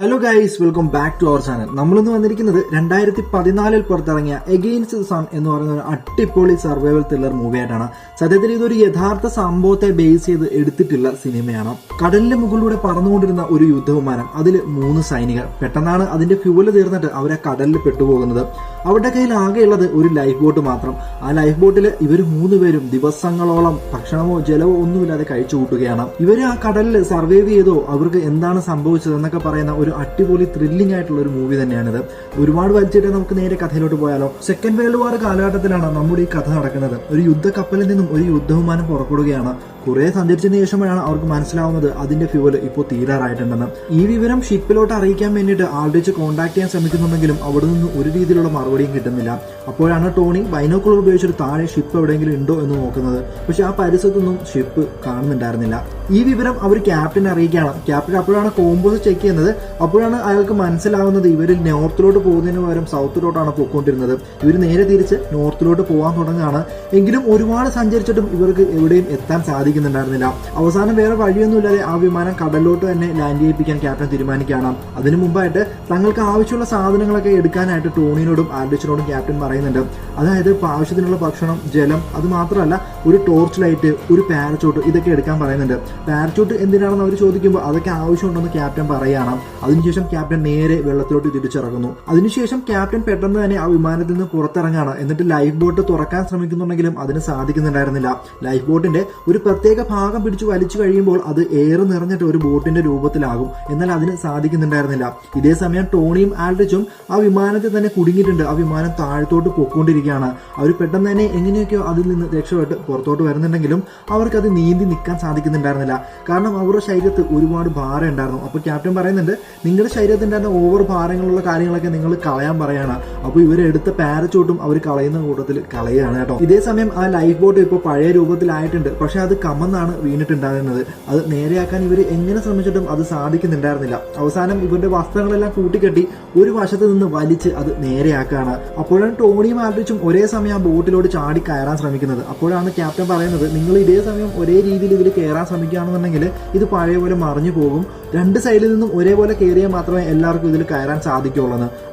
Hello guys welcome back to our channel നമ്മളിന്ന് വന്നിരിക്കുന്നത് രണ്ടായിരത്തി പതിനാലിൽ പുറത്തിറങ്ങിയ എഗെയിൻസ്റ്റ് ദ സൺ എന്ന് പറയുന്ന ഒരു അട്ടിപ്പൊളി സർവൈവൽ ത്രില്ലർ മൂവിയായിട്ടാണ് സത്യത്തിൽ ഇതൊരു യഥാർത്ഥ സംഭവത്തെ ബേസ് ചെയ്ത് എടുത്തിട്ടുള്ള സിനിമയാണ് കടലിന്റെ മുകളിലൂടെ പറന്നുകൊണ്ടിരുന്ന ഒരു യുദ്ധവിമാനം അതിൽ മൂന്ന് സൈനികർ. പെട്ടെന്നാണ് അതിന്റെ ഫ്യൂവൽ തീർന്നിട്ട് അവരെ കടലിൽ പെട്ടുപോകുന്നത്. അവരുടെ കയ്യിൽ ആകെയുള്ളത് ഒരു ലൈഫ് ബോട്ട് മാത്രം. ആ ലൈഫ് ബോട്ടിൽ ഇവർ മൂന്ന് പേരും ദിവസങ്ങളോളം ഭക്ഷണമോ ജലമോ ഒന്നുമില്ലാതെ കഴിച്ചു കൂട്ടുകയാണ് ഇവർ ആ കടലിൽ സർവൈവ് ചെയ്തോ അവർക്ക് എന്താണ് സംഭവിച്ചത് എന്നൊക്കെ പറയുന്ന ഒരു അടിപൊളി ത്രില്ലിംഗ് ആയിട്ടുള്ള ഒരു മൂവി തന്നെയാണിത്. ഒരുപാട് വലിച്ചിട്ട് നമുക്ക് നേരെ കഥയിലോട്ട് പോയാലോ? സെക്കൻഡ് വേൾഡ് വാർ കാലഘട്ടത്തിലാണ് നമ്മുടെ ഈ കഥ നടക്കുന്നത്. ഒരു യുദ്ധ കപ്പലിൽ നിന്നും ഒരു യുദ്ധവിമാനം പുറപ്പെടുകയാണ്. കുറെ സഞ്ചരിച്ചതിന് ശേഷമാണ് അവർക്ക് മനസ്സിലാവുന്നത് അതിന്റെ ഫ്യൂവൽ ഇപ്പോൾ തീരാറായിട്ടുണ്ടെന്ന്. ഈ വിവരം ഷിപ്പിലോട്ട് അറിയിക്കാൻ വേണ്ടിയിട്ട് ആൾഡിച്ച് കോൺടാക്ട് ചെയ്യാൻ ശ്രമിക്കുന്നുണ്ടെങ്കിലും അവിടെ നിന്ന് ഒരു രീതിയിലുള്ള മറുപടിയും കിട്ടുന്നില്ല. അപ്പോഴാണ് ടോണി ബൈനോക്കുളർ ഉപയോഗിച്ചൊരു താഴെ ഷിപ്പ് എവിടെയെങ്കിലും ഉണ്ടോ എന്ന് നോക്കുന്നത്. പക്ഷെ ആ പരിസരത്തൊന്നും ഷിപ്പ് കാണുന്നുണ്ടായിരുന്നില്ല. ഈ വിവരം അവർ ക്യാപ്റ്റനെ അറിയിക്കുകയാണ്. ക്യാപ്റ്റൻ അപ്പോഴാണ് കോമ്പോസ് ചെക്ക് ചെയ്യുന്നത്. അപ്പോഴാണ് അയാൾക്ക് മനസ്സിലാവുന്നത് ഇവർ നോർത്തിലോട്ട് പോകുന്നതിന് പകരം സൗത്തിലോട്ടാണ് പോയിക്കൊണ്ടിരുന്നത്. ഇവർ നേരെ തിരിച്ച് നോർത്തിലോട്ട് പോകാൻ തുടങ്ങുകയാണ്. എങ്കിലും ഒരുപാട് സഞ്ചരിച്ചിട്ടും ഇവർക്ക് എവിടെയും എത്താൻ സാധിക്കുന്നുണ്ടായിരുന്നില്ല അവസാനം വേറെ വഴിയൊന്നുമില്ലാതെ ആ വിമാനം കടലിലോട്ട് തന്നെ ലാൻഡ് ചെയ്യിപ്പിക്കാൻ ക്യാപ്റ്റൻ തീരുമാനിക്കുകയാണ്. അതിനു മുമ്പായിട്ട് തങ്ങൾക്ക് ആവശ്യമുള്ള സാധനങ്ങളൊക്കെ എടുക്കാനായിട്ട് ടോണിനോടും ആൽഡിച്ചിനോടും ക്യാപ്റ്റൻ പറയുന്നുണ്ട്. അതായത് ആവശ്യത്തിനുള്ള ഭക്ഷണം ജലം അത് മാത്രമല്ല ഒരു ടോർച്ച് ലൈറ്റ് ഒരു പാരച്ചൂട്ട് ഇതൊക്കെ എടുക്കാൻ പറയുന്നുണ്ട്. പാരച്ചൂട്ട് എന്തിനാണെന്ന് അവർ ചോദിക്കുമ്പോൾ അതൊക്കെ ആവശ്യമുണ്ടെന്ന് ക്യാപ്റ്റൻ പറയുകയാണ്. അതിനുശേഷം ക്യാപ്റ്റൻ നേരെ വെള്ളത്തിലോട്ട് തിരിച്ചിറങ്ങുന്നു. അതിനുശേഷം ക്യാപ്റ്റൻ പെട്ടെന്ന് തന്നെ ആ വിമാനത്തിൽ നിന്ന് പുറത്തിറങ്ങാണ് എന്നിട്ട് ലൈഫ് ബോട്ട് തുറക്കാൻ ശ്രമിക്കുന്നുണ്ടെങ്കിലും അതിന് സാധിക്കുന്നുണ്ടായിരുന്നില്ല. ലൈഫ് ബോട്ടിന്റെ ഒരു പ്രത്യേക ഭാഗം പിടിച്ചു വലിച്ചു കഴിയുമ്പോൾ അത് ഏറെ നിറഞ്ഞിട്ട് ഒരു ബോട്ടിന്റെ രൂപത്തിലാകും. എന്നാൽ അതിന് സാധിക്കുന്നുണ്ടായിരുന്നില്ല. ഇതേ സമയം ടോണിയും ആൽഡ്രിച്ചും ആ വിമാനത്തിൽ തന്നെ കുടുങ്ങിയിട്ടുണ്ട്. ആ വിമാനം താഴത്തോട്ട് പൊക്കോണ്ടിരിക്കുകയാണ് അവർ പെട്ടെന്ന് തന്നെ എങ്ങനെയൊക്കെയോ അതിൽ നിന്ന് രക്ഷപ്പെട്ട് പുറത്തോട്ട് വരുന്നുണ്ടെങ്കിലും അവർക്ക് അത് നീന്തി നിൽക്കാൻ സാധിക്കുന്നുണ്ടായിരുന്നില്ല. കാരണം അവരുടെ ശരീരത്ത് ഒരുപാട് ഭാരം ഉണ്ടായിരുന്നു. അപ്പോൾ ക്യാപ്റ്റൻ പറയുന്നുണ്ട് നിങ്ങളുടെ ശരീരത്തിന്റെ ഓവർ ഭാരങ്ങളുള്ള കാര്യങ്ങളൊക്കെ നിങ്ങൾ കളയാൻ പറയാണ്. അപ്പോൾ ഇവരെടുത്ത പാരച്ചൂട്ടും അവർ കളയുന്ന കൂട്ടത്തിൽ കളയുകയാണ് കേട്ടോ. ഇതേ സമയം ആ ലൈഫ് ബോട്ട് ഇപ്പോൾ പഴയ രൂപത്തിലായിട്ടുണ്ട്. പക്ഷെ അത് കമന്നാണ് വീണിട്ടുണ്ടായിരുന്നത് അത് നേരെയാക്കാൻ ഇവർ എങ്ങനെ ശ്രമിച്ചിട്ടും അത് സാധിക്കുന്നുണ്ടായിരുന്നില്ല. അവസാനം ഇവരുടെ വസ്ത്രങ്ങളെല്ലാം കൂട്ടിക്കെട്ടി ഒരു വശത്ത് നിന്ന് വലിച്ച് അത് നേരെയാക്കുകയാണ്. അപ്പോഴാണ് ടോണിയും ആൽഡ്രിച്ചും ഒരേ സമയം ആ ബോട്ടിലോട്ട് ചാടി കയറാൻ ശ്രമിക്കുന്നത്. അപ്പോഴാണ് ക്യാപ്റ്റൻ പറയുന്നത് നിങ്ങൾ ഇതേ സമയം ഒരേ രീതിയിൽ ഇതിൽ കയറാൻ ശ്രമിക്കുകയാണെന്നുണ്ടെങ്കിൽ ഇത് പഴയ പോലെ മറിഞ്ഞു പോകും. രണ്ട് സൈഡിൽ നിന്നും ഒരേപോലെ കയറിയാൽ മാത്രമേ എല്ലാവർക്കും ഇതിൽ കയറാൻ സാധിക്കുള്ളൂ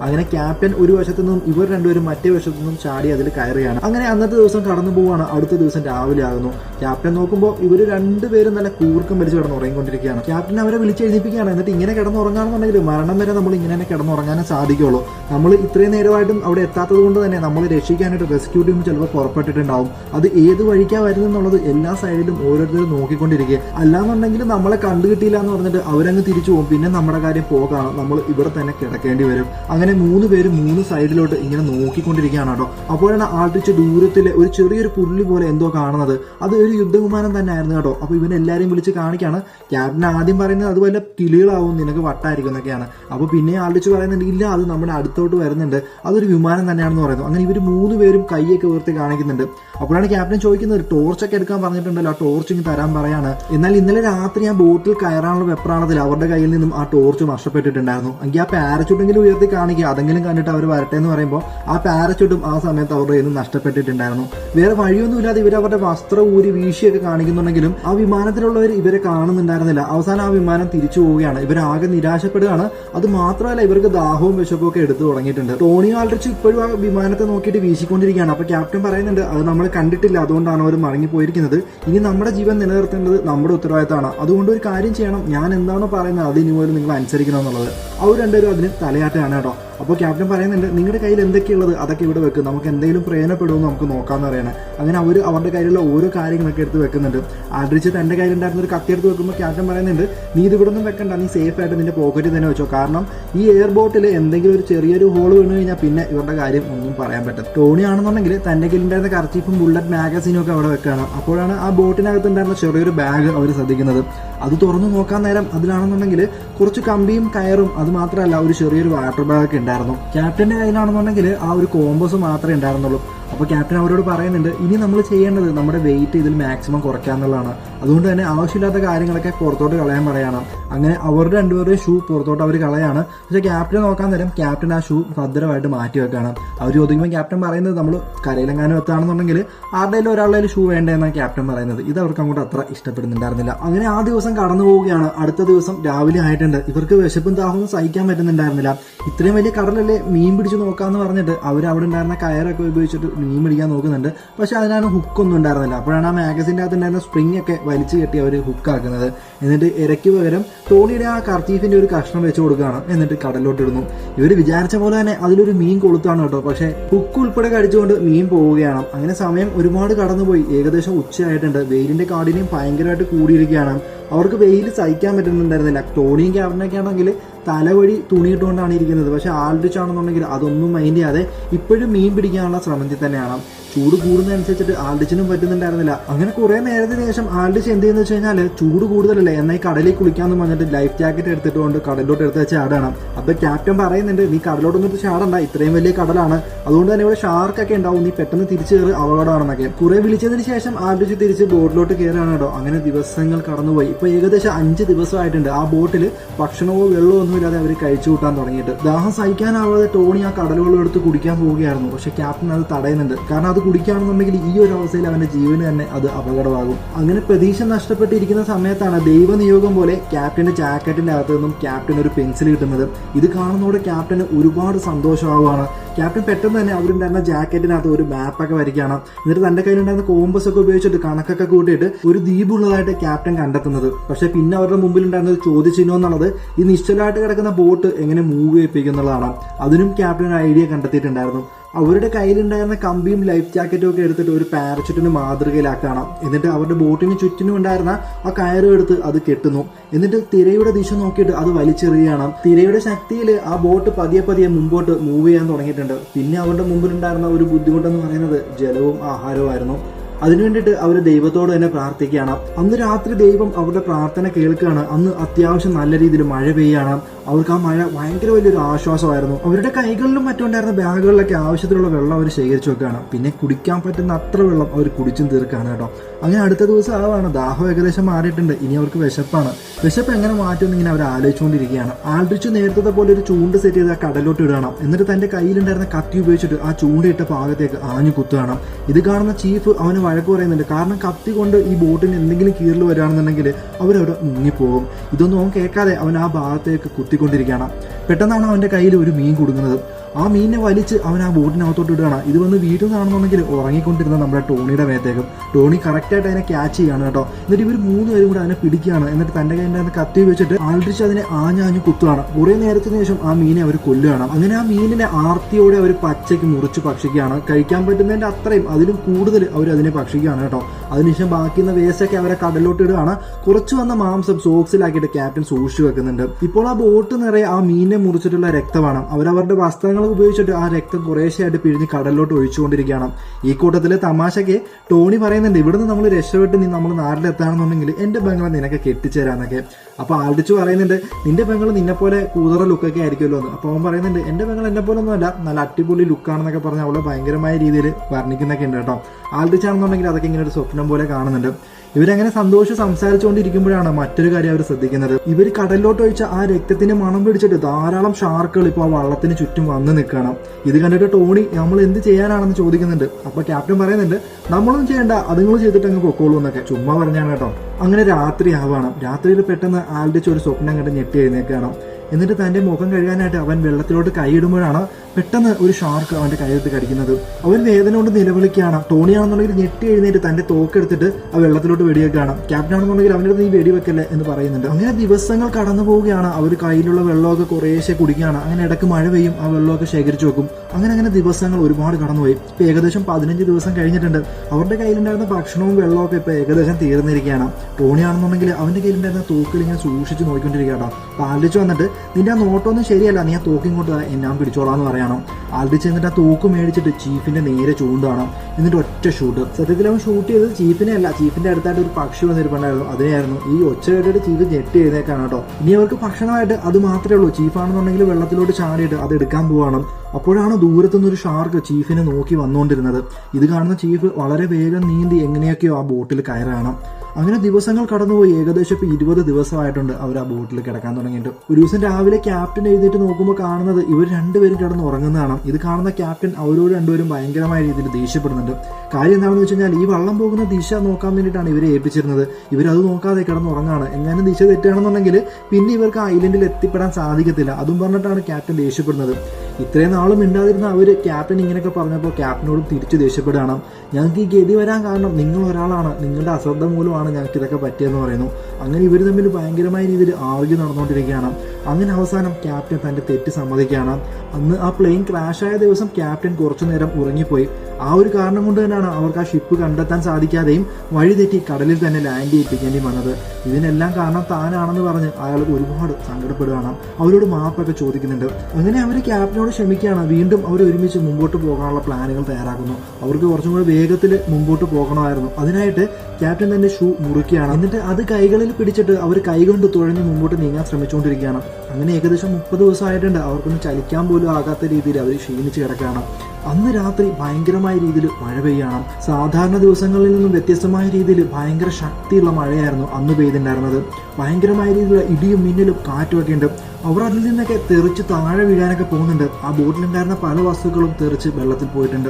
അങ്ങനെ ക്യാപ്റ്റൻ ഒരു വശത്തു നിന്നും ഇവർ രണ്ടുപേരും മറ്റേ വശത്തു നിന്നും ചാടി അതിൽ കയറുകയാണ്. അങ്ങനെ അന്നത്തെ ദിവസം കടന്നു പോവുകയാണ്. അടുത്ത ദിവസം രാവിലെ ആകുന്നു ക്യാപ്റ്റൻ നോക്കുമ്പോൾ ഇവർ രണ്ടുപേരും നല്ല കൂർക്കം വലിച്ച് കിടന്ന് ഉറങ്ങിക്കൊണ്ടിരിക്കുകയാണ്. ക്യാപ്റ്റൻ അവരെ വിളിച്ചെഴുതിപ്പിക്കുകയാണ് എന്നിട്ട് ഇങ്ങനെ കിടന്നുറങ്ങാണെന്നുണ്ടെങ്കിൽ മരണം വരെ നമ്മൾ ഇങ്ങനെ തന്നെ കിടന്നുറങ്ങാനേ സാധിക്കുള്ളൂ. നമ്മൾ ഇത്രയും നേരമായിട്ടും അവിടെ എത്താത്തത് കൊണ്ട് തന്നെ നമ്മൾ രക്ഷിക്കാനായിട്ട് റെസ്ക്യൂ ടീം ചിലപ്പോൾ പുറപ്പെട്ടിട്ടുണ്ടാവും. അത് ഏത് വഴിക്കാ വരുന്നെന്നുള്ളത് എല്ലാ സൈഡിലും ഓരോരുത്തരും നോക്കിക്കൊണ്ടിരിക്കുക. അല്ലാന്നുണ്ടെങ്കിൽ നമ്മളെ കണ്ടു കിട്ടിയില്ല എന്ന് പറഞ്ഞിട്ട് അവരങ്ങ് തിരിച്ചു പോകും. പിന്നെ നമ്മുടെ കാര്യം പോകാണ്. നമ്മൾ ഇവിടെ തന്നെ കിടക്കേണ്ടി വരും. അങ്ങനെ മൂന്ന് പേര് മൂന്ന് സൈഡിലോട്ട് ഇങ്ങനെ നോക്കിക്കൊണ്ടിരിക്കുകയാണ് കേട്ടോ. അപ്പോഴാണ് ആൾട്ടിച്ച് ദൂരത്തിലെ ഒരു ചെറിയൊരു പുള്ളി പോലെ എന്തോ കാണുന്നത്. അത് ഒരു യുദ്ധവിമാനം തന്നെ ആയിരുന്നു കേട്ടോ. അപ്പൊ ഇവനെല്ലാരെയും വിളിച്ച് കാണിക്കാണ്. ക്യാപ്റ്റൻ ആദ്യം പറയുന്നത് അത് വല്ല കിളികളാവും നിനക്ക് വട്ടായിരിക്കും എന്നൊക്കെയാണ് അപ്പോൾ പിന്നെ ആലോചിച്ച് പറയുന്നുണ്ട് ഇല്ല അത് നമ്മുടെ അടുത്തോട്ട് വരുന്നുണ്ട്. അതൊരു വിമാനം തന്നെയാണെന്ന് പറയുന്നു. അങ്ങനെ ഇവർ മൂന്ന് പേരും കൈയൊക്കെ ഉയർത്തി കാണിക്കുന്നുണ്ട്. അപ്പോഴാണ് ക്യാപ്റ്റൻ ചോദിക്കുന്നത് ടോർച്ചൊക്കെ എടുക്കാൻ പറഞ്ഞിട്ടുണ്ടല്ലോ ആ ടോർച്ച് തരാൻ പറയാണ്. എന്നാൽ ഇന്നലെ രാത്രി ആ ബോട്ടിൽ കയറാനുള്ള വെപ്രാണത്തിൽ അവരുടെ കയ്യിൽ നിന്നും ആ ടോർച്ച് നഷ്ടപ്പെട്ടിട്ടുണ്ടായിരുന്നു. എങ്കിൽ ആ പാരച്ചൂട്ടെങ്കിലും ഉയർത്തി കാണിക്കുക അതെങ്കിലും കണ്ടിട്ട് അവർ വരട്ടെ എന്ന് പറയുമ്പോൾ ആ പാരച്ചൂട്ടും ആ സമയത്ത് അവരുടെ കയ്യിൽ നിന്ന് നഷ്ടപ്പെട്ടിട്ടുണ്ടായിരുന്നു. വേറെ വഴിയൊന്നുമില്ലാതെ ഇവർ അവരുടെ വസ്ത്രം ഊരി വീശിയൊക്കെ കാണിക്കുന്നുണ്ടെങ്കിലും ആ വിമാനത്തിലുള്ളവർ ഇവരെ കാണുന്നുണ്ടായിരുന്നില്ല. അവസാനം ആ വിമാനം തിരിച്ചു പോവുകയാണ്. ഇവരാകെ നിരാശപ്പെടുകയാണ്. അത് മാത്രമല്ല ഇവർക്ക് ദാഹവും വിശപ്പും ഒക്കെ എടുത്തു തുടങ്ങിയിട്ടുണ്ട്. ടോണി ആൾഡ്രിച്ച് ഇപ്പോഴും ആ വിമാനത്തെ നോക്കിയിട്ട് വീശിക്കൊണ്ടിരിക്കുകയാണ്. അപ്പൊ ക്യാപ്റ്റൻ പറയുന്നുണ്ട് അത് നമ്മൾ കണ്ടിട്ടില്ല. അതുകൊണ്ടാണ് അവർ മടങ്ങി പോയിരിക്കുന്നത്. ഇനി നമ്മുടെ ജീവൻ നിലനിർത്തേണ്ടത് നമ്മുടെ ഉത്തരവാദിത്തമാണ്. അതുകൊണ്ട് ഒരു കാര്യം ചെയ്യണം. ഞാൻ എന്താണോ പറയുന്നത് അതിന് പോലും നിങ്ങൾ അനുസരിക്കണം എന്നുള്ളത് അവർ രണ്ടുപേരും അതിന് തലയാട്ടാണ് കേട്ടോ. അപ്പോൾ ക്യാപ്റ്റൻ പറയുന്നുണ്ട് നിങ്ങളുടെ കയ്യിൽ എന്തൊക്കെയുള്ളത്? അതൊക്കെ ഇവിടെ വെക്കും. നമുക്ക് എന്തെങ്കിലും പ്രയോജനപ്പെടുമെന്ന് നമുക്ക് നോക്കാമെന്ന് പറയണേ. അങ്ങനെ അവർ അവരുടെ കയ്യിലുള്ള ഓരോ കാര്യങ്ങളൊക്കെ എടുത്ത് വെക്കുന്നുണ്ട്. ആഡ്രിച്ച് തന്റെ കയ്യിലുണ്ടായിരുന്ന ഒരു കത്തി എടുത്ത് വെക്കുമ്പോൾ ക്യാപ്റ്റൻ പറയുന്നുണ്ട് നീ ഇത് വെക്കണ്ട നീ സേഫ് ആയിട്ട് നിന്റെ പോക്കറ്റിൽ തന്നെ വെച്ചോ. കാരണം ഈ എയർ ബോട്ടിൽ എന്തെങ്കിലും ഒരു ചെറിയൊരു ഹോൾ വീണ് കഴിഞ്ഞാൽ പിന്നെ ഇവരുടെ കാര്യം ഒന്നും പറയാൻ പറ്റും ടോണി ആണെന്നുണ്ടെങ്കിൽ തന്റെ കയ്യിലുണ്ടായിരുന്ന കർച്ചീഫും ബുള്ളറ്റ് മാഗസീനും ഒക്കെ അവിടെ വെക്കുകയാണ്. അപ്പോഴാണ് ആ ബോട്ടിനകത്ത് ഉണ്ടായിരുന്ന ചെറിയൊരു ബാഗ് അവർ ശ്രദ്ധിക്കുന്നത്. അത് തുറന്നു നോക്കാൻ നേരം അതിലാണെന്നുണ്ടെങ്കിൽ കുറച്ച് കമ്പിയും കയറും അത് മാത്രമല്ല ഒരു ചെറിയൊരു വാട്ടർ ബാഗ് ഉണ്ടായിരുന്നു. ക്യാപ്റ്റന്റെ കയ്യിലാണെന്നുണ്ടെങ്കിൽ ആ ഒരു കോമ്പസ് മാത്രമേ ഉണ്ടായിരുന്നുള്ളൂ. അപ്പോൾ ക്യാപ്റ്റൻ അവരോട് പറയുന്നുണ്ട് ഇനി നമ്മൾ ചെയ്യേണ്ടത് നമ്മുടെ വെയിറ്റ് ഇതിൽ മാക്സിമം കുറയ്ക്കാന്നുള്ളതാണ് അതുകൊണ്ട് തന്നെ ആവശ്യമില്ലാത്ത കാര്യങ്ങളൊക്കെ പുറത്തോട്ട് കളയാൻ പറയണം. അങ്ങനെ അവരുടെ രണ്ടുപേരുടെ ഷൂ പുറത്തോട്ട് അവർ കളയാണ്. പക്ഷേ ക്യാപ്റ്റൻ നോക്കാൻ നേരം ക്യാപ്റ്റൻ ആ ഷൂ ഭദ്രമായിട്ട് മാറ്റി വെക്കണം അവർ ചോദിക്കുമ്പോൾ ക്യാപ്റ്റൻ പറയുന്നത് നമ്മൾ കരയിലെങ്ങാനും എത്താണെന്നുണ്ടെങ്കിൽ ആരുടെയും ഒരാളുടെ ഷൂ വേണ്ടതെന്നാണ് ക്യാപ്റ്റൻ പറയുന്നത്. ഇത് അവർക്ക് അങ്ങോട്ട് അത്ര ഇഷ്ടപ്പെടുന്നുണ്ടായിരുന്നില്ല. അങ്ങനെ ആ ദിവസം കടന്നു പോവുകയാണ്. അടുത്ത ദിവസം രാവിലെ ആയിട്ടുണ്ട്. ഇവർക്ക് വിശപ്പും ദാഹവും സഹിക്കാൻ പറ്റുന്നുണ്ടായിരുന്നില്ല. ഇത്രയും വലിയ കടലല്ലേ മീൻ പിടിച്ച് നോക്കാന്ന് പറഞ്ഞിട്ട് അവർ അവിടെ ഉണ്ടായിരുന്ന കയറൊക്കെ ഉപയോഗിച്ചിട്ട് മീൻ പിടിക്കാൻ നോക്കുന്നുണ്ട്. പക്ഷെ അതിനാണ് ഹുക്കൊന്നും ഉണ്ടായിരുന്നില്ല. അപ്പോഴാണ് ആ മാഗസിന്റെ അകത്ത് ഉണ്ടായിരുന്ന സ്പ്രിംഗ് ഒക്കെ വലിച്ചു കെട്ടി അവർ ഹുക്കാക്കുന്നത് എന്നിട്ട് ഇരയ്ക്ക് പകരം തോണിയുടെ ആ കർത്തീഫിന്റെ ഒരു കഷ്ണം വെച്ച് കൊടുക്കുകയാണ്. എന്നിട്ട് കടലിലോട്ട് ഇടുന്നു ഇവർ വിചാരിച്ച പോലെ തന്നെ അതിലൊരു മീൻ കൊളുത്താണ് കേട്ടോ. പക്ഷേ ഹുക്ക് ഉൾപ്പെടെ കടിച്ചുകൊണ്ട് മീൻ പോവുകയാണ്. അങ്ങനെ സമയം ഒരുപാട് കടന്നുപോയി. ഏകദേശം ഉച്ചയായിട്ടുണ്ട്. വെയിലിന്റെ കാടിനെയും ഭയങ്കരമായിട്ട് കൂടിയിരിക്കുകയാണ്. അവർക്ക് വെയിൽ സഹിക്കാൻ പറ്റുന്നുണ്ടായിരുന്നില്ല. ടോണിയും ക്യാബിനൊക്കെ ആണെങ്കിൽ തലവഴി തുണിയിട്ടുകൊണ്ടാണ് ഇരിക്കുന്നത്. പക്ഷേ ആൾഡിച്ചാണെന്നുണ്ടെങ്കിൽ അതൊന്നും മൈൻഡ് ചെയ്യാതെ ഇപ്പോഴും മീൻ പിടിക്കാനുള്ള ശ്രമത്തിൽ തന്നെയാണ്. ചൂട് കൂടുന്നതനുസരിച്ചിട്ട് ആൾഡിച്ചിനും പറ്റുന്നുണ്ടായിരുന്നില്ല. അങ്ങനെ കുറേ നേരത്തിന് ശേഷം ആൾഡിച്ച് എന്ത് ചെയ്യുന്ന വെച്ച് കഴിഞ്ഞാൽ ചൂട് കൂടുതലല്ലേ എന്നാൽ കടലിൽ കുളിക്കാന്ന് പറഞ്ഞിട്ട് ലൈഫ് ജാക്കറ്റ് എടുത്തിട്ട് കൊണ്ട് കടലിലോട്ട് എടുത്ത് ചാടാണ്. അപ്പൊ ക്യാപ്റ്റൻ പറയുന്നുണ്ട് നീ കടലോട്ടൊന്നും ചാടണ്ട ഇത്രയും വലിയ കടലാണ്. അതുകൊണ്ട് തന്നെ ഇവിടെ ഷാർക്കൊക്കെ ഉണ്ടാവും നീ പെട്ടെന്ന് തിരിച്ചു കയറി അവളോടാണെന്നൊക്കെ. കുറെ വിളിച്ചതിന് ശേഷം ആൾഡിച്ച് തിരിച്ച് ബോട്ടിലോട്ട് കയറാണ് കേട്ടോ. അങ്ങനെ ദിവസങ്ങൾ കടന്നുപോയി. ഇപ്പൊ ഏകദേശം അഞ്ച് ദിവസമായിട്ടുണ്ട്. ആ ബോട്ടിൽ ഭക്ഷണമോ വെള്ളമോ ഒന്നും ഇല്ലാതെ അവർ കഴിച്ചു കൂട്ടാൻ തുടങ്ങിയിട്ട്. ദാഹം സഹിക്കാനാവാതെ ടോണി ആ കടലുകളും എടുത്ത് കുടിക്കാൻ പോവുകയായിരുന്നു. പക്ഷെ ക്യാപ്റ്റൻ അത് തടയുന്നുണ്ട്. കാരണം അത് കുടിക്കുകയാണെന്നുണ്ടെങ്കിൽ ഈ ഒരു അവസ്ഥയിൽ അവന്റെ ജീവന് തന്നെ അത് അപകടമാകും. അങ്ങനെ പ്രതീക്ഷ നഷ്ടപ്പെട്ടിരിക്കുന്ന സമയത്താണ് ദൈവനിയോഗം പോലെ ക്യാപ്റ്റന്റെ ജാക്കറ്റിന്റെ അകത്ത് നിന്നും ക്യാപ്റ്റൻ ഒരു പെൻസിൽ കിട്ടുന്നത്. ഇത് കാണുന്നതോടെ ക്യാപ്റ്റന് ഒരുപാട് സന്തോഷമാവുകയാണ്. ക്യാപ്റ്റൻ പെട്ടെന്ന് തന്നെ അവരുണ്ടായിരുന്ന ജാക്കറ്റിനകത്ത് ഒരു മാപ്പൊക്കെ വരയ്ക്കുകയാണ്. എന്നിട്ട് തന്റെ കയ്യിലുണ്ടായിരുന്ന കോമ്പസ് ഒക്കെ ഉപയോഗിച്ചിട്ട് കണക്കൊക്കെ കൂട്ടിയിട്ട് ഒരു ദ്വീപുള്ളതായിട്ട് ക്യാപ്റ്റൻ കണ്ടെത്തുന്നത്. പക്ഷേ പിന്നെ അവരുടെ മുമ്പിൽ ഉണ്ടായിരുന്ന ഒരു ചോദ്യചിഹ്നം എന്നുള്ളത് ഈ നിശ്ചലമായിട്ട് കിടക്കുന്ന ബോട്ട് എങ്ങനെ മൂവ് ചെയ്യിപ്പിക്കുന്നുള്ളതാണ് അതിനും ക്യാപ്റ്റൻ ഐഡിയ കണ്ടെത്തിയിട്ടുണ്ടായിരുന്നു. അവരുടെ കയ്യിലുണ്ടായിരുന്ന കമ്പിയും ലൈഫ് ജാക്കറ്റും ഒക്കെ എടുത്തിട്ട് ഒരു പാരച്യൂട്ടിന് മാതൃകയിലാക്കണം എന്നിട്ട് അവരുടെ ബോട്ടിന് ചുറ്റിനും ഉണ്ടായിരുന്ന ആ കയറും എടുത്ത് അത് കെട്ടുന്നു. എന്നിട്ട് തിരയുടെ ദിശ നോക്കിയിട്ട് അത് വലിച്ചെറിയുകയാണ്. തിരയുടെ ശക്തിയിൽ ആ ബോട്ട് പതിയെ പതിയെ മുമ്പോട്ട് മൂവ് ചെയ്യാൻ തുടങ്ങിയിട്ടുണ്ട്. പിന്നെ അവരുടെ മുമ്പിലുണ്ടായിരുന്ന ഒരു ബുദ്ധിമുട്ടെന്ന് പറയുന്നത് ജലവും ആഹാരവുമായിരുന്നു. അതിനു വേണ്ടിയിട്ട് അവർ ദൈവത്തോട് തന്നെ പ്രാർത്ഥിക്കുകയാണ്. അന്ന് രാത്രി ദൈവം അവരുടെ പ്രാർത്ഥന കേൾക്കുകയാണ്. അന്ന് അത്യാവശ്യം നല്ല രീതിയിൽ മഴ പെയ്യാണ്. അവർക്ക് ആ മഴ ഭയങ്കര വലിയൊരു ആശ്വാസമായിരുന്നു. അവരുടെ കൈകളിലും മറ്റുണ്ടായിരുന്ന ബാഗുകളിലൊക്കെ ആവശ്യത്തിലുള്ള വെള്ളം അവർ ശേഖരിച്ചു വെക്കുകയാണ്. പിന്നെ കുടിക്കാൻ പറ്റുന്ന അത്ര വെള്ളം അവർ കുടിച്ചും തീർക്കാണ് കേട്ടോ. അങ്ങനെ അടുത്ത ദിവസം ആവാണ് ദാഹം ഏകദേശം മാറിയിട്ടുണ്ട്. ഇനി അവർക്ക് വിശപ്പാണ്. വിശപ്പ് എങ്ങനെ മാറ്റുമെന്ന് ഇങ്ങനെ അവർ ആലോചിച്ചുകൊണ്ടിരിക്കുകയാണ്. ആൾഡ്രിച്ച് നേരത്തെ പോലെ ഒരു ചൂണ്ട് സെറ്റ് ചെയ്ത് ആ കടലോട്ട് ഇടണം എന്നിട്ട് തന്റെ കയ്യിലുണ്ടായിരുന്ന കത്തി ഉപയോഗിച്ചിട്ട് ആ ചൂണ്ടയിട്ട ഭാഗത്തേക്ക് ആഞ്ഞു കുത്തുകയാണ്. ഇത് കാണുന്ന ചീഫ് അവന് വഴക്ക് പറയുന്നുണ്ട്. കാരണം കത്തി കൊണ്ട് ഈ ബോട്ടിന് എന്തെങ്കിലും കീറിൽ വരികയാണെന്നുണ്ടെങ്കിൽ അവരവിടെ മുങ്ങിപ്പോകും. ഇതൊന്നും അവൻ കേൾക്കാതെ അവൻ ആ ഭാഗത്തേക്ക് കുത്തിക്കൊണ്ടിരിക്കുകയാണ്. പെട്ടെന്നാണ് അവന്റെ കയ്യിൽ ഒരു മീൻ കൊടുക്കുന്നത് ആ മീനിനെ വലിച്ച് അവൻ ആ ബോട്ടിനകത്തോട്ട് ഇടുകയാണ്. ഇത് വന്ന് വീട്ടിൽ നിന്നാണെന്നുണ്ടെങ്കിൽ ഉറങ്ങിക്കൊണ്ടിരുന്ന നമ്മുടെ ടോണിയുടെ മേത്തേക്കും. ടോണി കറക്റ്റായിട്ട് അതിനെ ക്യാച്ച് ചെയ്യാണ് കേട്ടോ. എന്നിട്ട് ഇവർ മൂന്ന് പേരും കൂടെ അതിനെ പിടിക്കുകയാണ്. എന്നിട്ട് തന്റെ കയ്യിൽ കത്തി വെച്ചിട്ട് ആൾട്രിച്ച് അതിനെ ആഞ്ഞാഞ്ഞു കുത്തുകയാണ്. കുറേ നേരത്തിന് ശേഷം ആ മീനെ അവർ കൊല്ലുകയാണ്. അങ്ങനെ ആ മീനിനെ ആർത്തിയോടെ അവർ പച്ചയ്ക്ക് മുറിച്ച് ഭക്ഷിക്കുകയാണ്. കഴിക്കാൻ പറ്റുന്നതിന്റെ അത്രയും അതിലും കൂടുതൽ അവർ അതിനെ ഭക്ഷിക്കുകയാണ് കേട്ടോ. അതിനുശേഷം ബാക്കിയുള്ള വേസ്റ്റൊക്കെ അവരെ കടലോട്ട് ഇടുകയാണ്. കുറച്ച് വന്ന മാംസം സോക്സിലാക്കിയിട്ട് ക്യാപ്റ്റൻ സൂക്ഷിച്ചു വെക്കുന്നുണ്ട്. ഇപ്പോൾ ആ ബോട്ട് നിറയെ ആ മീനിനെ മുറിച്ചിട്ടുള്ള രക്തമാണ്. അവരവരുടെ വസ്ത്രങ്ങൾ ഉപയോഗിച്ചിട്ട് ആ രക്തം കുറേശ്ശെയായിട്ട് പിഴിഞ്ഞ് കടലിലോട്ട് ഒഴിച്ചുകൊണ്ടിരിക്കുകയാണ്. ഈ കൂട്ടത്തിലെ തമാശയ്ക്ക് ടോണി പറയുന്നുണ്ട് ഇവിടുന്ന് നമ്മൾ രക്ഷപ്പെട്ട് നീ നമ്മൾ നാട്ടിലെത്താണെന്നുണ്ടെങ്കിൽ എന്റെ ബംഗളം നിനക്ക് കെട്ടിച്ചേരാന്നൊക്കെ. അപ്പൊ ആൾഡിച്ചു പറയുന്നുണ്ട് നിന്റെ ബംഗളം നിന്നെപ്പോലെ കൂതറ ലുക്കൊക്കെ ആയിരിക്കുമല്ലോ എന്ന്. അപ്പൊ അവൻ പറയുന്നുണ്ട് എന്റെ ബംഗ്ല എന്നെ പോലെ നല്ല അടിപൊളി ലുക്കാണെന്നൊക്കെ പറഞ്ഞ് അവളെ ഭയങ്കരമായ രീതിയിൽ വർണിക്കുന്നൊക്കെ ഉണ്ട് കേട്ടോ. ആൾഡിച്ചാണെന്നുണ്ടെങ്കിൽ അതൊക്കെ ഇങ്ങനെ ഒരു സ്വപ്നം പോലെ കാണുന്നുണ്ട്. ഇവരങ്ങനെ സന്തോഷം സംസാരിച്ചുകൊണ്ടിരിക്കുമ്പോഴാണ് മറ്റൊരു കാര്യം അവർ ശ്രദ്ധിക്കുന്നത്. ഇവർ കടലിലോട്ട് ഒഴിച്ച ആ രക്തത്തിന്റെ മണം പിടിച്ചിട്ട് ധാരാളം ഷാർക്കുകൾ ഇപ്പോൾ ആ വള്ളത്തിന് ചുറ്റും വന്ന് നിൽക്കണം ഇത് കണ്ടിട്ട് ടോണി നമ്മൾ എന്ത് ചെയ്യാനാണെന്ന് ചോദിക്കുന്നുണ്ട്. അപ്പൊ ക്യാപ്റ്റൻ പറയുന്നുണ്ട് നമ്മളൊന്നും ചെയ്യേണ്ട അതുങ്ങൾ ചെയ്തിട്ട് അങ്ങ് പൊക്കോളൂ എന്നൊക്കെ. ചുമ്മാ പറഞ്ഞാണ് കേട്ടോ. അങ്ങനെ രാത്രി ആവണം. രാത്രിയിൽ പെട്ടെന്ന് ആൽഡിച്ച് ഒരു സ്വപ്നം കണ്ട് ഞെട്ടി എഴുന്നേക്കണം എന്നിട്ട് തന്റെ മുഖം കഴുകാനായിട്ട് അവൻ വെള്ളത്തിലോട്ട് കൈയിടുമ്പോഴാണ് പെട്ടെന്ന് ഒരു ഷാർക്ക് അവന്റെ കയ്യെടുത്ത് കടിക്കുന്നത്. അവർ വേദന കൊണ്ട് നിലവിളിക്കുകയാണ്. ടോണിയാണെന്നുണ്ടെങ്കിൽ ഞെട്ടി എഴുന്നേറ്റ് തന്റെ തോക്കെടുത്തിട്ട് ആ വെള്ളത്തിലോട്ട് വെടിവെക്കുകയാണ്. ക്യാപ്റ്റൻ ആണെന്നുണ്ടെങ്കിൽ അവന്റെ അടുത്ത് നീ വെടിവെക്കല്ലേ എന്ന് പറയുന്നുണ്ട്. അങ്ങനെ ദിവസങ്ങൾ കടന്നു പോവുകയാണ്. അവർ കയ്യിലുള്ള വെള്ളമൊക്കെ കുറേശ്ശെ കുടിക്കുകയാണ്. അങ്ങനെ ഇടയ്ക്ക് മഴ പെയ്യും. ആ വെള്ളമൊക്കെ ശേഖരിച്ചു വെക്കും. അങ്ങനെ അങ്ങനെ ദിവസങ്ങൾ ഒരുപാട് കടന്നുപോയി. ഇപ്പൊ ഏകദേശം പതിനഞ്ച് ദിവസം കഴിഞ്ഞിട്ടുണ്ട്. അവരുടെ കയ്യിലുണ്ടായിരുന്ന ഭക്ഷണവും വെള്ളമൊക്കെ ഇപ്പൊ ഏകദേശം തീർന്നിരിക്കുകയാണ്. ടോണി ആണെന്നുണ്ടെങ്കിൽ അവന്റെ കയ്യിലുണ്ടായിരുന്ന തോക്കിൽ ഇങ്ങനെ സൂക്ഷിച്ച് നോക്കിക്കൊണ്ടിരിക്കുകയാണ്. പാലിച്ചു വന്നിട്ട് നിന്റെ ആ നോട്ടൊന്നും ശരിയല്ല. നീ ആ തോക്കിങ്ങോട്ട് എന്ന് പിടിച്ചോളാന്ന് പറയണം ആൾറെഡി എന്നിട്ട് ആ തൂക്ക് മേടിച്ചിട്ട് ചീഫിന്റെ നേരെ ചൂണ്ടാണ് എന്നിട്ട് ഒറ്റ ഷൂട്ട്. സത്യത്തിൽ അവൻ ഷൂട്ട് ചെയ്തത് ചീഫിനെ അല്ല ചീഫിന്റെ അടുത്തായിട്ട് ഒരു പക്ഷി വന്നിരിപ്പുണ്ടായിരുന്നു. അതിനായിരുന്നു ഈ ഒച്ച കേട്ടിട്ട് ചീഫ് ഞെട്ടി എഴുന്നേക്കാണ് കേട്ടോ. ഇനി അവർക്ക് ഭക്ഷണമായിട്ട് അത് മാത്രമേ ഉള്ളൂ. ചീഫാണെന്നുണ്ടെങ്കിൽ വെള്ളത്തിലോട്ട് ചാടിയിട്ട് അത് എടുക്കാൻ പോവാണ്. അപ്പോഴാണ് ദൂരത്തുനിന്ന് ഒരു ഷാർക്ക് ചീഫിനെ നോക്കി വന്നുകൊണ്ടിരുന്നത്. ഇത് കാണുന്ന ചീഫ് വളരെ വേഗം നീന്തി എങ്ങനെയൊക്കെയോ ആ ബോട്ടിൽ കയറാണ് അങ്ങനെ ദിവസങ്ങൾ കടന്നുപോയി. ഏകദേശം ഇപ്പൊ ഇരുപത് ദിവസമായിട്ടുണ്ട് അവർ ആ ബോട്ടിൽ കിടക്കാൻ തുടങ്ങിയിട്ട്. ഒരു ദിവസം രാവിലെ ക്യാപ്റ്റൻ എഴുന്നേറ്റ് നോക്കുമ്പോൾ കാണുന്നത് ഇവർ രണ്ടുപേരും കിടന്ന് ഉറങ്ങുന്നതാണ്. ഇത് കാണുന്ന ക്യാപ്റ്റൻ അവരോട് രണ്ടുപേരും ഭയങ്കരമായ രീതിയിൽ ദേഷ്യപ്പെടുന്നുണ്ട്. കാര്യം എന്താണെന്ന് വെച്ച് കഴിഞ്ഞാൽ ഈ വള്ളം പോകുന്ന ദിശ നോക്കാൻ വേണ്ടിയിട്ടാണ് ഇവരെ ഏൽപ്പിച്ചിരുന്നത്. ഇവരത് നോക്കാതെ കിടന്ന് ഉറങ്ങാണ്. എങ്ങനെ ദിശ തെറ്റാണെന്നുണ്ടെങ്കിൽ പിന്നെ ഇവർക്ക് ഐലൻഡിൽ എത്തിപ്പെടാൻ സാധിക്കത്തില്ല. അതും പറഞ്ഞിട്ടാണ് ക്യാപ്റ്റൻ ദേഷ്യപ്പെടുന്നത്. ഇത്രയും നാളും മിണ്ടാതിരുന്ന അവർ ക്യാപ്റ്റൻ ഇങ്ങനെയൊക്കെ പറഞ്ഞപ്പോൾ ക്യാപ്റ്റനോടും തിരിച്ചു ദേഷ്യപ്പെടുകയാണ്. ഞങ്ങൾക്ക് ഈ ഗതി വരാൻ കാരണം നിങ്ങൾ ഒരാളാണ്. നിങ്ങളുടെ അശ്രദ്ധ മൂലമാണ് ഞങ്ങൾക്ക് ഇതൊക്കെ പറ്റിയെന്ന് പറയുന്നു. അങ്ങനെ ഇവർ തമ്മിൽ ഭയങ്കരമായ രീതിയിൽ ആർഗ്യം നടന്നുകൊണ്ടിരിക്കുകയാണ്. അങ്ങനെ അവസാനം ക്യാപ്റ്റൻ തന്റെ തെറ്റ് സമ്മതിക്കുകയാണ്. അന്ന് ആ പ്ലെയിൻ ക്രാഷ് ആയ ദിവസം ക്യാപ്റ്റൻ കുറച്ചു നേരം ഉറങ്ങിപ്പോയി. ആ ഒരു കാരണം കൊണ്ട് തന്നെയാണ് അവർക്ക് ആ ഷിപ്പ് കണ്ടെത്താൻ സാധിക്കാതെയും വഴിതെറ്റി കടലിൽ തന്നെ ലാൻഡ് ചെയ്യിപ്പിക്കേണ്ടി വന്നത്. ഇതിനെല്ലാം കാരണം താനാണെന്ന് പറഞ്ഞ് അയാൾ ഒരുപാട് സങ്കടപ്പെടുകയാണ്. അവരോട് മാപ്പൊക്കെ ചോദിക്കുന്നുണ്ട്. അങ്ങനെ അവർ ക്യാപ്റ്റനോട് ക്ഷമിക്കുകയാണ്. വീണ്ടും അവർ ഒരുമിച്ച് മുമ്പോട്ട് പോകാനുള്ള പ്ലാനുകൾ തയ്യാറാക്കുന്നു. അവർക്ക് കുറച്ചും കൂടി വേഗത്തിൽ മുമ്പോട്ട് പോകണമായിരുന്നു. അതിനായിട്ട് ക്യാപ്റ്റൻ തന്നെ ഷൂ മുറിക്കുകയാണ് എന്നിട്ട് അത് കൈകളിൽ പിടിച്ചിട്ട് അവർ കൈകൊണ്ട് തുഴഞ്ഞ് മുമ്പോട്ട് നീങ്ങാൻ ശ്രമിച്ചുകൊണ്ടിരിക്കുകയാണ്. അങ്ങനെ ഏകദേശം മുപ്പത് ദിവസമായിട്ടുണ്ട്. അവർക്കൊന്നും ചലിക്കാൻ പോലും ആകാത്ത രീതിയിൽ അവർ ക്ഷീണിച്ച് കിടക്കുകയാണ്. അന്ന് രാത്രി ഭയങ്കരമായ രീതിയിൽ മഴ പെയ്യണം. സാധാരണ ദിവസങ്ങളിൽ നിന്നും വ്യത്യസ്തമായ രീതിയിൽ ഭയങ്കര ശക്തിയുള്ള മഴയായിരുന്നു അന്ന് പെയ്തിട്ടുണ്ടായിരുന്നത്. ഭയങ്കരമായ രീതിയിലുള്ള ഇടിയും മിന്നലും കാറ്റും ഒക്കെ ഉണ്ട്. അവർ അതിൽ നിന്നൊക്കെ തെറിച്ച് താഴെ വീഴാനൊക്കെ പോകുന്നുണ്ട്. ആ ബോട്ടിലുണ്ടായിരുന്ന പല വസ്തുക്കളും തെറിച്ച് വെള്ളത്തിൽ പോയിട്ടുണ്ട്.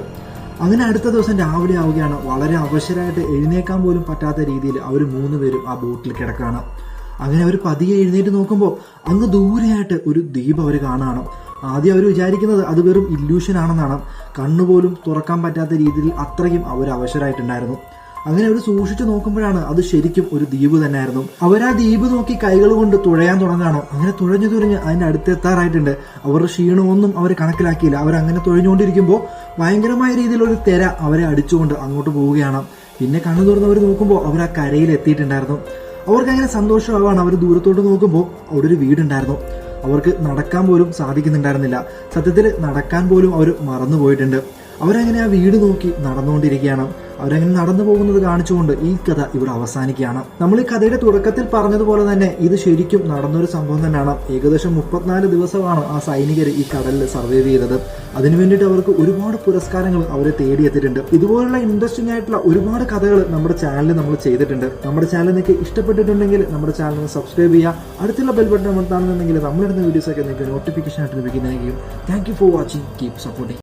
അങ്ങനെ അടുത്ത ദിവസം രാവിലെ ആവുകയാണ്. വളരെ അവശരായിട്ട് എഴുന്നേക്കാൻ പോലും പറ്റാത്ത രീതിയിൽ അവർ മൂന്ന് പേരും ആ ബോട്ടിൽ കിടക്കുകയാണ്. അങ്ങനെ അവർ പതിയെ എഴുന്നേറ്റ് നോക്കുമ്പോൾ അങ്ങ് ദൂരെയായിട്ട് ഒരു ദ്വീപ് അവർ കാണുകയാണ് ആദ്യം അവർ വിചാരിക്കുന്നത് അത് വെറും ഇല്യൂഷൻ ആണെന്നാണ്. കണ്ണുപോലും തുറക്കാൻ പറ്റാത്ത രീതിയിൽ അത്രയും അവർ അവശരായിട്ടുണ്ടായിരുന്നു. അങ്ങനെ അവർ സൂക്ഷിച്ചു നോക്കുമ്പോഴാണ് അത് ശരിക്കും ഒരു ദ്വീപ് തന്നെയായിരുന്നു. അവർ ആ ദ്വീപ് നോക്കി കൈകൾ കൊണ്ട് തുഴയാൻ തുടങ്ങാണോ. അങ്ങനെ തുഴഞ്ഞു തുഴഞ്ഞ് അതിന്റെ അടുത്ത് എത്താറായിട്ടുണ്ട്. അവരുടെ ക്ഷീണമൊന്നും അവർ കണക്കിലാക്കിയില്ല. അവർ അങ്ങനെ തുഴഞ്ഞുകൊണ്ടിരിക്കുമ്പോൾ ഭയങ്കരമായ രീതിയിലൊരു തെര അവരെ അടിച്ചുകൊണ്ട് അങ്ങോട്ട് പോവുകയാണ്. പിന്നെ കണ്ണു തുറന്നവർ നോക്കുമ്പോൾ അവർ ആ കരയിൽ എത്തിയിട്ടുണ്ടായിരുന്നു. അവർക്ക് അങ്ങനെ സന്തോഷമാവാണ്. അവർ ദൂരത്തോട്ട് നോക്കുമ്പോൾ അവിടെ ഒരു വീടുണ്ടായിരുന്നു. അവർക്ക് നടക്കാൻ പോലും സാധിക്കുന്നുണ്ടായിരുന്നില്ല. സത്യത്തിൽ നടക്കാൻ പോലും അവർ മറന്നുപോയിട്ടുണ്ട്. അവരങ്ങനെ ആ വീട് നോക്കി നടന്നുകൊണ്ടിരിക്കുകയാണ്. അവരങ്ങനെ നടന്നു പോകുന്നത് കാണിച്ചുകൊണ്ട് ഈ കഥ ഇവിടെ അവസാനിക്കുകയാണ്. നമ്മൾ ഈ കഥയുടെ തുടക്കത്തിൽ പറഞ്ഞതുപോലെ തന്നെ ഇത് ശരിക്കും നടന്നൊരു സംഭവം തന്നെയാണ്. ഏകദേശം മുപ്പത്തിനാല് ദിവസമാണ് ആ സൈനികർ ഈ കടലിൽ സർവൈവ് ചെയ്തത്. അതിനു വേണ്ടിയിട്ട് അവർക്ക് ഒരുപാട് പുരസ്കാരങ്ങൾ അവരെ തേടിയെത്തിയിട്ടുണ്ട്. ഇതുപോലുള്ള ഇൻട്രസ്റ്റിംഗ് ആയിട്ടുള്ള ഒരുപാട് കഥകൾ നമ്മുടെ ചാനലിൽ നമ്മൾ ചെയ്തിട്ടുണ്ട്. നമ്മുടെ ചാനൽ നിങ്ങൾക്ക് ഇഷ്ടപ്പെട്ടിട്ടുണ്ടെങ്കിൽ നമ്മുടെ ചാനൽ സബ്സ്ക്രൈബ് ചെയ്യുക. അടുത്തുള്ള ബെൽ ബട്ടൺ അമർത്താണെന്നുണ്ടെങ്കിൽ നമ്മളിടുന്ന വീഡിയോസൊക്കെ നിങ്ങൾക്ക് നോട്ടിഫിക്കേഷൻ ആയിട്ട് ലഭിക്കുന്നതായിരിക്കും. Thank you for watching keep supporting